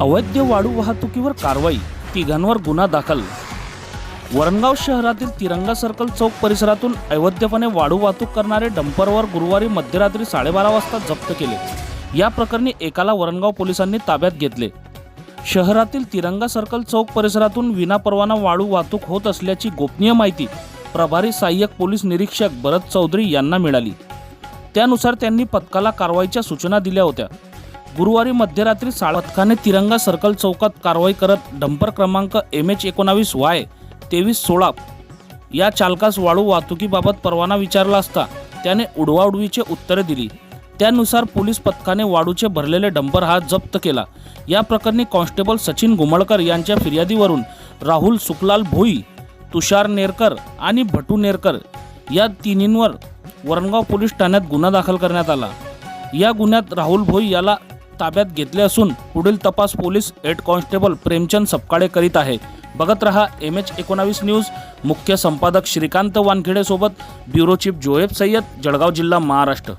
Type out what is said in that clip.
अवैध वाळू वाहतुकीवर कारवाई तिघांवर गुन्हा दाखल. वरणगाव शहरातील तिरंगा सर्कल चौक परिसरातून अवैधपणे वाळू वाहतूक करणारे डंपरवर गुरुवारी मध्यरात्री साडेबारा वाजता जप्त केले. या प्रकरणी एकाला वरणगाव पोलिसांनी ताब्यात घेतले. शहरातील तिरंगा सर्कल चौक परिसरातून विनापरवाना वाळू वाहतूक होत असल्याची गोपनीय माहिती प्रभारी सहाय्यक पोलीस निरीक्षक भरत चौधरी यांना मिळाली. त्यानुसार त्यांनी पथकाला कारवाईच्या सूचना दिल्या होत्या. गुरुवारी मध्यरात्री साडे तिरंगा सर्कल चौकात कारवाई करत डंपर क्रमांक एम एच एकोणावीस वाय तेवीस सोळा या चालकास वाळू वाहतुकीबाबत परवाना विचारला असता त्याने उडवाउडवीचे उत्तरे दिली. त्यानुसार पोलीस पथकाने वाळूचे भरलेले डंपर हा जप्त केला. या प्रकरणी कॉन्स्टेबल सचिन घुमळकर यांच्या फिर्यादीवरून राहुल सुकलाल भोई तुषार नेरकर आणि भटू नेरकर या तिन्हींवर वरणगाव पोलीस ठाण्यात गुन्हा दाखल करण्यात आला. या गुन्ह्यात राहुल भोई याला ताब्यात घेतले असून पुढील तपास police head constable Premchand Sapkale करीत आहे. बघत रहा एम एच एकोणावीस न्यूज. मुख्य संपादक श्रीकांत वानखेडे सोबत ब्युरो चीफ जोएब सय्यद जळगाव जिल्हा महाराष्ट्र.